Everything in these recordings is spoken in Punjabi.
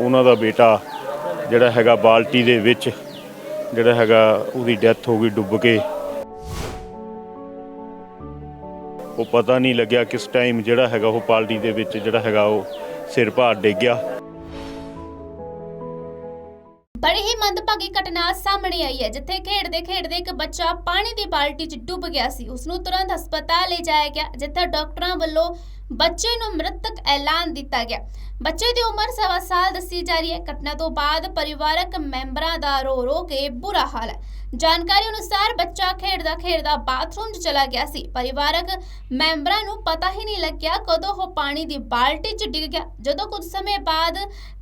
ਉਹਨਾਂ ਦਾ ਬੇਟਾ ਜਿਹੜਾ ਹੈਗਾ ਬਾਲਟੀ ਦੇ ਵਿੱਚ, ਜਿਹੜਾ ਹੈਗਾ ਉਹਦੀ ਡੈਥ ਹੋ ਗਈ ਡੁੱਬ ਕੇ। ਉਹ ਪਤਾ ਨਹੀਂ ਲੱਗਿਆ ਕਿਸ ਟਾਈਮ ਜਿਹੜਾ ਹੈਗਾ ਉਹ ਪਾਲਟੀ ਦੇ ਵਿੱਚ ਜਿਹੜਾ ਹੈਗਾ ਉਹ ਸਿਰ ਭਾਰ ਡਿੱਗ ਗਿਆ। ਬੜੀ ਹੀ ਮੰਦਭਾਗੀ ਘਟਨਾ ਸਾਹਮਣੇ ਆਈ ਹੈ, ਜਿੱਥੇ ਖੇਡਦੇ ਖੇਡਦੇ ਇੱਕ ਬੱਚਾ ਪਾਣੀ ਦੀ ਬਾਲਟੀ 'ਚ ਡੁੱਬ ਗਿਆ ਸੀ। ਉਸ ਨੂੰ ਤੁਰੰਤ ਹਸਪਤਾਲ ਲਿਜਾਇਆ ਗਿਆ, ਜਿੱਥੇ ਡਾਕਟਰਾਂ ਵੱਲੋਂ ਬੱਚੇ ਨੂੰ ਮ੍ਰਿਤਕ ਐਲਾਨ ਦਿੱਤਾ ਗਿਆ। ਬੱਚੇ ਦੀ ਉਮਰ ਸਵਾ ਸਾਲ ਦੱਸੀ ਜਾ ਰਹੀ ਹੈ। ਘਟਨਾ ਤੋਂ ਬਾਅਦ ਪਰਿਵਾਰਕ ਮੈਂਬਰਾਂ ਦਾ ਰੋ ਰੋ ਕੇ ਬੁਰਾ ਹਾਲ ਹੈ। ਜਾਣਕਾਰੀ ਅਨੁਸਾਰ ਬੱਚਾ ਖੇਡਦਾ ਖੇਡਦਾ ਬਾਥਰੂਮ 'ਚ ਚਲਾ ਗਿਆ ਸੀ। ਪਰਿਵਾਰਕ ਮੈਂਬਰਾਂ ਨੂੰ ਪਤਾ ਹੀ ਨਹੀਂ ਲੱਗਿਆ ਕਦੋਂ ਉਹ ਪਾਣੀ ਦੀ ਬਾਲਟੀ 'ਚ ਡਿੱਗ ਗਿਆ। ਜਦੋਂ ਕੁਝ ਸਮੇਂ ਬਾਅਦ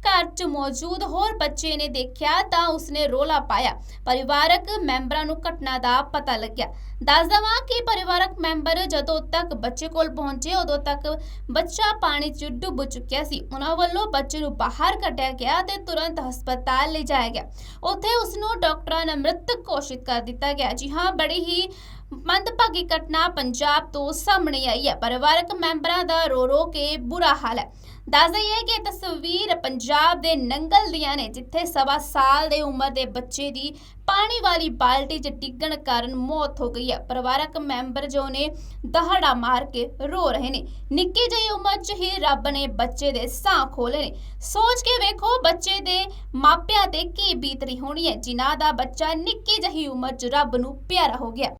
ਘਰ 'ਚ ਮੌਜੂਦ ਹੋਰ ਬੱਚੇ ਨੇ ਦੇਖਿਆ ਤਾਂ ਉਸਨੇ ਰੋਲਾ ਪਾਇਆ। ਪਰਿਵਾਰਕ ਮੈਂਬਰਾਂ ਨੂੰ ਘਟਨਾ ਦਾ ਪਤਾ ਲੱਗਿਆ। ਦੱਸ ਦਵਾਂ ਕਿ ਪਰਿਵਾਰਕ ਮੈਂਬਰ ਜਦੋਂ ਤੱਕ ਬੱਚੇ ਕੋਲ ਪਹੁੰਚੇ ਉਦੋਂ ਤੱਕ ਬੱਚਾ ਪਾਣੀ 'ਚ ਡੁੱਬ ਚੁੱਕਿਆ ਸੀ। ਉਹਨਾਂ ਵੱਲੋਂ ਬੱਚੇ ਨੂੰ ਬਾਹਰ ਕੱਢਿਆ ਗਿਆ ਤੇ ਤੁਰੰਤ ਹਸਪਤਾਲ ਲਿਜਾਇਆ ਗਿਆ। ਉੱਥੇ ਉਸ ਨੂੰ ਡਾਕਟਰਾਂ ਨੇ ਮ੍ਰਿਤਕ ਘੋਸ਼ਿਤ ਕਰ ਦਿੱਤਾ ਗਿਆ। ਜੀ ਹਾਂ, ਬੜੀ ਹੀ ਮੰਦਭਾਗੀ ਘਟਨਾ ਪੰਜਾਬ ਤੋਂ ਸਾਹਮਣੇ ਆਈ ਹੈ। ਪਰਿਵਾਰਕ ਮੈਂਬਰਾਂ ਦਾ ਰੋ ਰੋ ਕੇ ਬੁਰਾ ਹਾਲ ਹੈ। ਦੱਸ ਦਈਏ ਕਿ ਇਹ ਤਸਵੀਰ ਪੰਜਾਬ ਦੇ ਨੰਗਲ ਦੀਆਂ ਨੇ, ਜਿੱਥੇ ਸਵਾ ਸਾਲ ਦੇ ਉਮਰ ਦੇ ਬੱਚੇ ਦੀ ਪਾਣੀ ਵਾਲੀ ਬਾਲਟੀ 'ਚ ਡਿੱਗਣ ਕਾਰਨ ਮੌਤ ਹੋ ਗਈ ਹੈ। ਪਰਿਵਾਰਕ ਮੈਂਬਰ ਜੋ ਨੇ, ਦਹਾੜਾ ਮਾਰ ਕੇ ਰੋ ਰਹੇ ਨੇ। ਨਿੱਕੀ ਜਿਹੀ ਉਮਰ 'ਚ ਹੀ ਰੱਬ ਨੇ ਬੱਚੇ ਦੇ ਸਾਹ ਖੋਲੇ ਨੇ। ਸੋਚ ਕੇ ਵੇਖੋ ਬੱਚੇ ਦੇ ਮਾਪਿਆਂ ਤੇ ਕੀ ਬੀਤਰੀ ਹੋਣੀ ਹੈ। ਜਿਨ੍ਹਾਂ ਦਾ ਬੱਚਾ ਨਿੱਕੀ ਜਿਹੀ ਉਮਰ 'ਚ ਰੱਬ ਨੂੰ ਪਿਆਰਾ ਹੋ ਗਿਆ।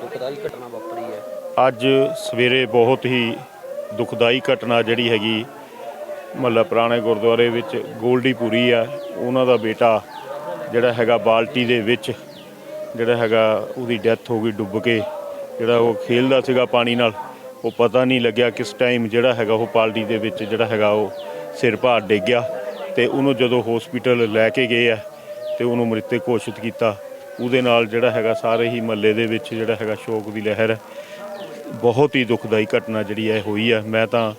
ਦੁਖਦਾਈ ਘਟਨਾ ਵਾਪਰੀ ਹੈ। ਅੱਜ ਸਵੇਰੇ ਬਹੁਤ ਹੀ ਦੁਖਦਾਈ ਘਟਨਾ ਜਿਹੜੀ ਹੈਗੀ ਮੱਲਾ ਪੁਰਾਣੇ ਗੁਰਦੁਆਰੇ ਵਿੱਚ ਗੋਲਡੀਪੁਰੀ ਆ। ਉਹਨਾਂ ਦਾ ਬੇਟਾ ਜਿਹੜਾ ਹੈਗਾ ਬਾਲਟੀ ਦੇ ਵਿੱਚ ਜਿਹੜਾ ਹੈਗਾ ਉਹਦੀ ਡੈਥ ਹੋ ਗਈ ਡੁੱਬ ਕੇ ਜਿਹੜਾ ਉਹ ਖੇਲਦਾ ਸੀਗਾ ਪਾਣੀ ਨਾਲ। ਉਹ ਪਤਾ ਨਹੀਂ ਲੱਗਿਆ ਕਿਸ ਟਾਈਮ ਜਿਹੜਾ ਹੈਗਾ ਉਹ ਪਾਲਟੀ ਦੇ ਵਿੱਚ ਜਿਹੜਾ ਹੈਗਾ ਉਹ ਸਿਰ ਭਾਰ ਡਿੱਗ ਗਿਆ ਤੇ ਉਹਨੂੰ ਜਦੋਂ ਹਸਪੀਟਲ ਲੈ ਕੇ ਗਏ ਆ ਤੇ ਉਹਨੂੰ ਮ੍ਰਿਤਕ ਘੋਸ਼ਿਤ ਕੀਤਾ। ਉਹਦੇ ਨਾਲ ਜਿਹੜਾ ਹੈਗਾ ਸਾਰੇ ਹੀ ਮਹੱਲੇ ਦੇ ਵਿੱਚ ਜਿਹੜਾ ਹੈਗਾ ਸ਼ੋਕ ਦੀ ਲਹਿਰ ਹੈ। ਬਹੁਤ ਹੀ ਦੁਖਦਾਈ ਘਟਨਾ ਜਿਹੜੀ ਹੈ ਹੋਈ ਹੈ। ਮੈਂ ਤਾਂ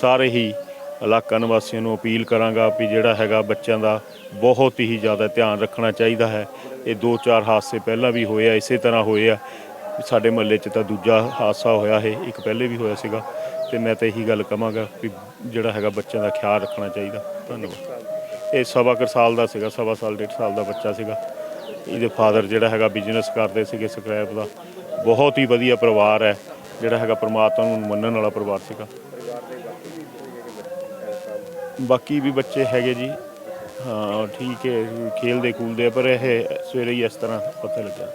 ਸਾਰੇ ਹੀ ਇਲਾਕਾ ਨਿਵਾਸੀਆਂ ਨੂੰ ਅਪੀਲ ਕਰਾਂਗਾ ਵੀ ਜਿਹੜਾ ਹੈਗਾ ਬੱਚਿਆਂ ਦਾ ਬਹੁਤ ਹੀ ਜ਼ਿਆਦਾ ਧਿਆਨ ਰੱਖਣਾ ਚਾਹੀਦਾ ਹੈ। ਇਹ ਦੋ ਚਾਰ ਹਾਦਸੇ ਪਹਿਲਾਂ ਵੀ ਹੋਏ ਆ, ਇਸੇ ਤਰ੍ਹਾਂ ਹੋਏ ਆ। ਸਾਡੇ ਮਹੱਲੇ 'ਚ ਤਾਂ ਦੂਜਾ ਹਾਦਸਾ ਹੋਇਆ ਹੈ, ਇੱਕ ਪਹਿਲੇ ਵੀ ਹੋਇਆ ਸੀਗਾ। ਤੇ ਮੈਂ ਤਾਂ ਇਹੀ ਗੱਲ ਕਹਾਂਗਾ ਵੀ ਜਿਹੜਾ ਹੈਗਾ ਬੱਚਿਆਂ ਦਾ ਖਿਆਲ ਰੱਖਣਾ ਚਾਹੀਦਾ। ਧੰਨਵਾਦ। ਇਹ ਸਵਾ ਕਰ ਸਾਲ ਦਾ ਸੀਗਾ, ਸਵਾ ਸਾਲ, ਡੇਢ ਸਾਲ ਦਾ ਬੱਚਾ ਸੀਗਾ। ਇਹਦੇ ਫਾਦਰ ਜਿਹੜਾ ਹੈਗਾ ਬਿਜ਼ਨਸ ਕਰਦੇ ਸੀਗੇ ਸਕ੍ਰੈਪ ਦਾ ਬਹੁਤ ਹੀ ਵਧੀਆ ਪਰਿਵਾਰ ਹੈ ਜਿਹੜਾ ਹੈਗਾ ਪ੍ਰਮਾਤਮਾ ਨੂੰ ਮੰਨਣ ਵਾਲਾ ਪਰਿਵਾਰ ਸੀਗਾ। ਬਾਕੀ ਵੀ ਬੱਚੇ ਹੈਗੇ ਜੀ ਹਾਂ ਠੀਕ ਹੈ ਖੇਲਦੇ ਖੂਲਦੇ ਆ, ਪਰ ਇਹ ਸਵੇਰੇ ਹੀ ਇਸ ਤਰ੍ਹਾਂ ਪਤਾ ਲੱਗਾ